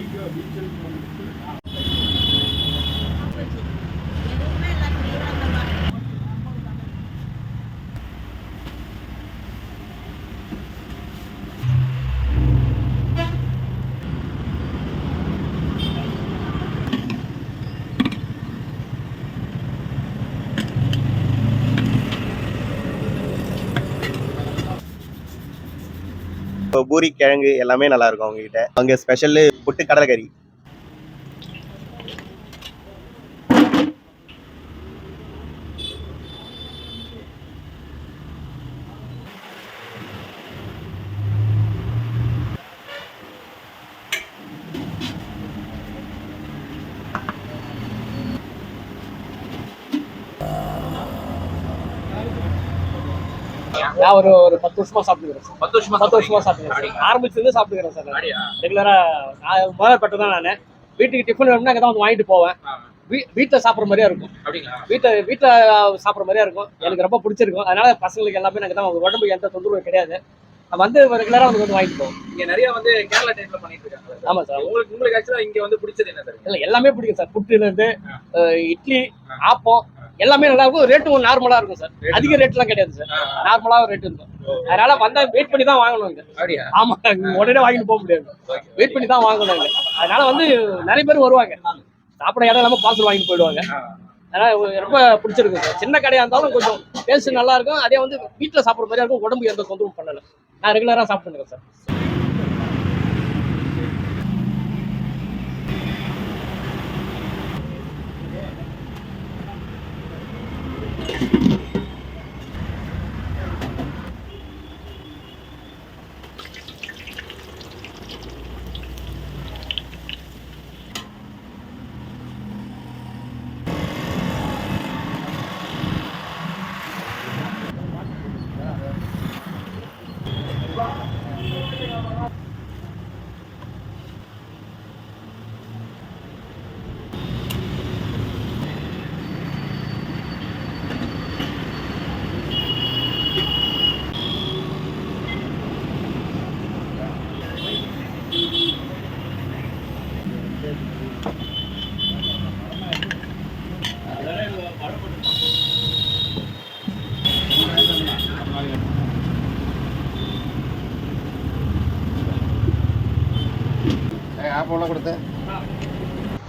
이거 밑에 보면 பூரி கிழங்கு எல்லாமே நல்லா இருக்கும் அவங்க கிட்ட அங்க ஸ்பெஷல் புட்டு கடலைக்கறி நான் ஒரு ஒரு பத்து வருஷமா சாப்பிட்டுக்கிறேன் சார். பத்து வருஷமா பத்து வருஷமா சாப்பிட்டுக்கிறேன் சார். ஆரம்பிச்சிருந்து சாப்பிட்டுக்கிறேன் சார்? ரெகுலரா நான். முதல் பட்டு தான் நான். வீட்டுக்கு டிஃபன் வேணும்னா அங்கே தான் வந்து வாங்கிட்டு போவேன். வீட்டில் சாப்பிட்ற மாதிரியா இருக்கும். அப்படிங்களா? வீட்டில் வீட்டில் சாப்பிட்ற மாதிரியா இருக்கும். எனக்கு ரொம்ப பிடிச்சிருக்கும். அதனால பசங்களுக்கு எல்லாமே எனக்கு தான் உடம்புக்கு எந்த தொந்தரவும் கிடையாது. வந்து ரெகுலராக வந்து வந்து வாங்கிட்டு போவோம் இங்க நிறைய வந்து கேரளா டைப்ல பண்ணிட்டு இருக்காங்க. ஆமாம் சார். உங்களுக்கு உங்களுக்கு ஆக்சுவலா இங்க வந்து பிடிச்சது என்ன சார்? இல்லை எல்லாமே பிடிக்கும் சார். புட்டுலேருந்து இட்லி ஆப்பம் எல்லாமே நல்லா இருக்கும். ரேட்டும் நார்மலாக இருக்கும் சார் அதிக ரேட்லாம் கிடையாது சார் நார்மலாக ரேட் இருக்கும். அதனால வந்தா வெயிட் பண்ணி தான் அப்படியா? ஆமா உடனே வாங்கிட்டு போக முடியாது. வெயிட் பண்ணி தான் வாங்கணும் இங்க. அதனால வந்து நிறைய பேர் வருவாங்க. சாப்பிட இடம் இல்லாம பார்சல் வாங்கிட்டு போயிடுவாங்க. அதனால ரொம்ப பிடிச்சிருக்கு சார் சின்ன கடையா இருந்தாலும் கொஞ்சம் டேஸ்ட் நல்லா இருக்கும். அதே வந்து வீட்டில் சாப்பிட்ற மாதிரியா இருக்கும். உடம்புக்கு எந்த தொந்தரவும் பண்ணல. நான் ரெகுலரா சாப்பிட்டுருக்கேன் சார்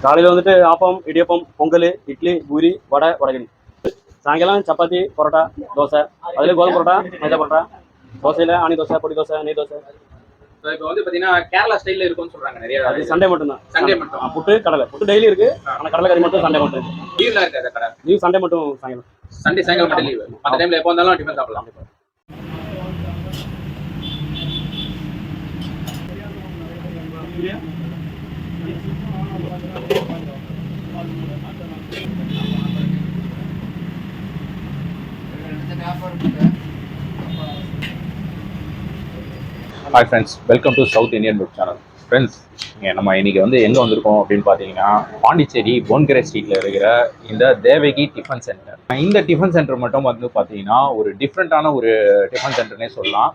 காலையில் வந்துட்டு ஆப்பம் இடியப்பம் பொங்கல் இட்லி பூரி வடை வடகரி. சாயங்காலம் சப்பாத்தி பரோட்டா தோசை. அதில் கோதுமை பரோட்டா மைதா பரோட்டா. தோசையில் ஆணி தோசை பொடி தோசை நெய் தோசை. இப்போ வந்து பாத்தீங்கன்னா கேரளா ஸ்டைல்ல இருக்கும்னு சொல்றாங்க நிறைய அது சண்டே மட்டும்தான். சண்டே மட்டும். புட்டு கடலை. புட்டு டெய்லி இருக்கு. ஆனால் கடலை கறி மட்டும் சண்டே மட்டும் லீவ்ல இருக்கு அந்த கடை? லீவ் சண்டே மட்டும் சாயங்காலம். சண்டே சாயங்காலம் மட்டும் லீவ் மற்ற டைம்ல எப்போ வந்தாலும் டிஃபன் சாப்பிடலாம். Hi friends welcome to South Indian book channel friends நம்ம இன்னைக்கு வந்து எங்கே வந்திருக்கோம் அப்படின்னு பார்த்தீங்கன்னா பாண்டிச்சேரி போன்கரை ஸ்ட்ரீட்டில் இருக்கிற இந்த தேவகி டிஃபன் சென்டர் இந்த டிஃபன் சென்டர் மட்டும் வந்து பார்த்தீங்கன்னா ஒரு டிஃப்ரெண்ட்டான ஒரு டிஃபன் சென்டர்னே சொல்லலாம்.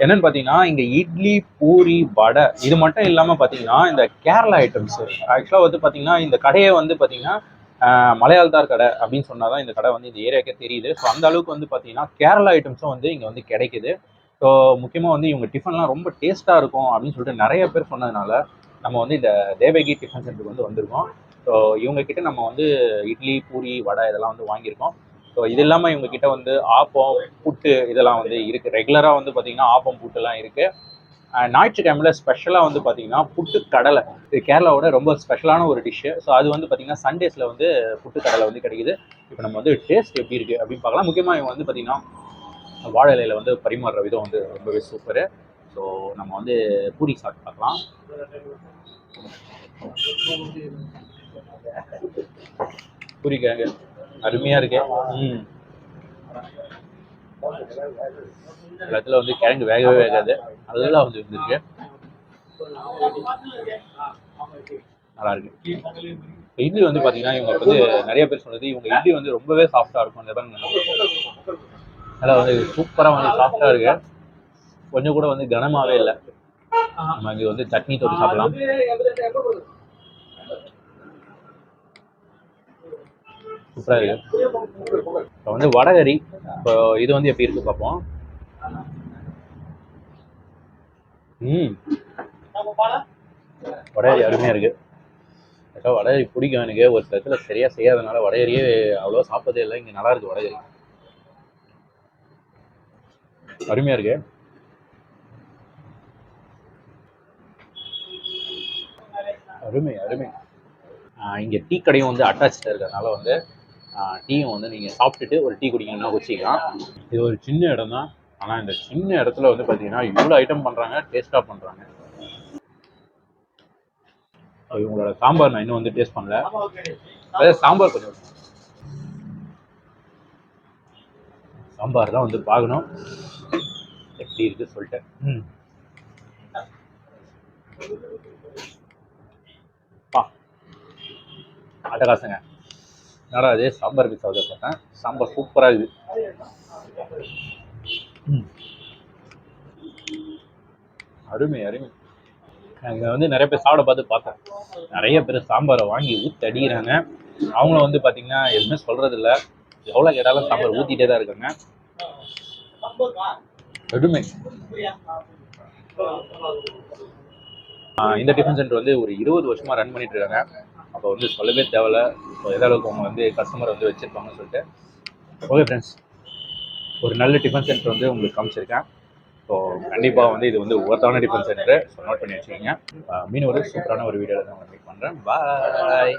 என்னென்னு பார்த்தீங்கன்னா இங்கே இட்லி பூரி வடை இது மட்டும் இல்லாமல் பார்த்தீங்கன்னா இந்த கேரளா ஐட்டம்ஸ் ஆக்சுவலாக வந்து பார்த்தீங்கன்னா இந்த கடையை வந்து பார்த்தீங்கன்னா ஆஹ், மலையாளத்தார் கடை அப்படின்னு சொன்னால் தான் இந்த கடை வந்து இந்த ஏரியாவுக்கே தெரியுது. ஸோ அந்த அளவுக்கு வந்து பார்த்தீங்கன்னா கேரளா ஐட்டம்ஸும் வந்து இங்கே வந்து கிடைக்குது. ஸோ முக்கியமாக வந்து இவங்க டிஃபன்லாம் ரொம்ப டேஸ்ட்டாக இருக்கும் அப்படின்னு சொல்லிட்டு நிறைய பேர் சொன்னதுனால நம்ம வந்து இந்த தேவகி டிஃபன் சென்டருக்கு வந்து வந்திருக்கோம். ஸோ இவங்கக்கிட்ட நம்ம வந்து இட்லி பூரி வடை இதெல்லாம் வந்து வாங்கியிருக்கோம். ஸோ இது இல்லாமல் இவங்க கிட்ட வந்து ஆப்பம் புட்டு இதெல்லாம் வந்து இருக்குது ரெகுலராக வந்து பார்த்தீங்கன்னா ஆப்பம் புட்டுலாம் இருக்குது ஞாயிற்றுக்கிழமையில் ஸ்பெஷலாக வந்து பார்த்தீங்கன்னா புட்டு கடலை. இது கேரளாவோட ரொம்ப ஸ்பெஷலான ஒரு டிஷ்ஷு ஸோ அது வந்து பார்த்தீங்கன்னா சண்டேஸில் வந்து புட்டு கடலை வந்து கிடைக்குது. இப்போ நம்ம வந்து டேஸ்ட் எப்படி இருக்குது அப்படின்னு பார்க்கலாம். முக்கியமாக இவங்க வந்து பார்த்தீங்கன்னா வாழை இலையில் வந்து பரிமாறுற விதம் வந்து ரொம்பவே சூப்பரு ஸோ நம்ம வந்து பூரி சாப்பிட்டு பார்க்கலாம். பூரி கிழங்கு. அருமையாக இருக்கு. ம். இடத்துல வந்து கிழங்கு வேகவே வேகாது. அதெல்லாம் வந்து இருந்திருக்கு. நல்லா இருக்கு. இப்ப இட்லி வந்து பார்த்தீங்கன்னா இவங்க வந்து நிறைய பேர் சொன்னது இவங்க இட்லி வந்து ரொம்பவே சாஃப்டாக இருக்கும். இந்த பாருங்க. நல்லா வந்து சூப்பராக வந்து சாஃப்டாக இருக்கு. கொஞ்சம் கூட வந்து கனமாகவே இல்லை. நம்ம இங்கே வந்து சட்னி தொட்டு சாப்பிடலாம். சூப்பராக இருக்கு. இப்போ வந்து வடகரி இப்போ இது வந்து எப்படி இருக்கு பார்ப்போம் ம். வடகறி அருமையாக இருக்கு. ஆக்சுவலாக வடகறி பிடிக்கும் எனக்கு. ஒரு சில இடத்துல சரியாக செய்யாதனால வடகறியே அவ்வளோ சாப்பிட்டதே இல்லை. இங்கே நல்லா இருக்கு வடகறி. அருமையாக இருக்கு. அருமை அருமை. இங்கே டீ கடையும் வந்து அட்டாச்சில் இருக்கிறதுனால வந்து டீயும் வந்து நீங்கள் சாப்பிட்டுட்டு ஒரு டீ குடிங்கன்னா குடிச்சிக்கலாம். இது ஒரு சின்ன இடம் தான் ஆனால் இந்த சின்ன இடத்துல வந்து பார்த்தீங்கன்னா இவ்வளோ ஐட்டம் பண்ணுறாங்க டேஸ்ட்டாக பண்ணுறாங்க இவங்களோட சாம்பார் நான் இன்னும் வந்து டேஸ்ட் பண்ணல. அதே சாம்பார் கொஞ்சம். சாம்பார் தான் வந்து பார்க்கணும் எப்படி இருக்கு சொல்லிட்டு. ம். பா. அட்டகாசங்க என்னடா அது சாம்பார் ஆகுது பார்த்தேன் சாம்பார் சூப்பராக இருக்குது. அருமை அருமை. அங்கே வந்து நிறைய பேர் சாப்பிட பார்த்து பார்த்தேன். நிறைய பேர் சாம்பாரை வாங்கி ஊற்றி அடிக்கிறாங்க. அவங்களும் வந்து பார்த்தீங்கன்னா எதுவுமே சொல்றது இல்ல எவ்வளோ கேட்டாலும் சாம்பார் ஊற்றிட்டே தான் இருக்காங்க. கடுமை. இந்த டிஃபன் சென்டர் வந்து ஒரு இருபது வருஷமாக ரன் பண்ணிட்டு இருக்காங்க. அப்போ வந்து சொல்லவே தேவையில்ல. இப்போ எந்த அளவுக்கு அவங்க வந்து கஸ்டமர் வந்து வச்சுருப்பாங்கன்னு சொல்லிட்டு. ஓகே ஃப்ரெண்ட்ஸ் ஒரு நல்ல டிஃபன் சென்டர் வந்து உங்களுக்கு காமிச்சிருக்கேன். ஸோ கண்டிப்பாக வந்து இது வந்து ஒவ்வொருத்தான டிஃபன் சென்டர். ஸோ நோட் பண்ணி வச்சுக்கோங்க. மீன் ஒரு சூப்பரான ஒரு வீடியோவில் தான் உங்களுக்கு பண்ணுறேன் பாய்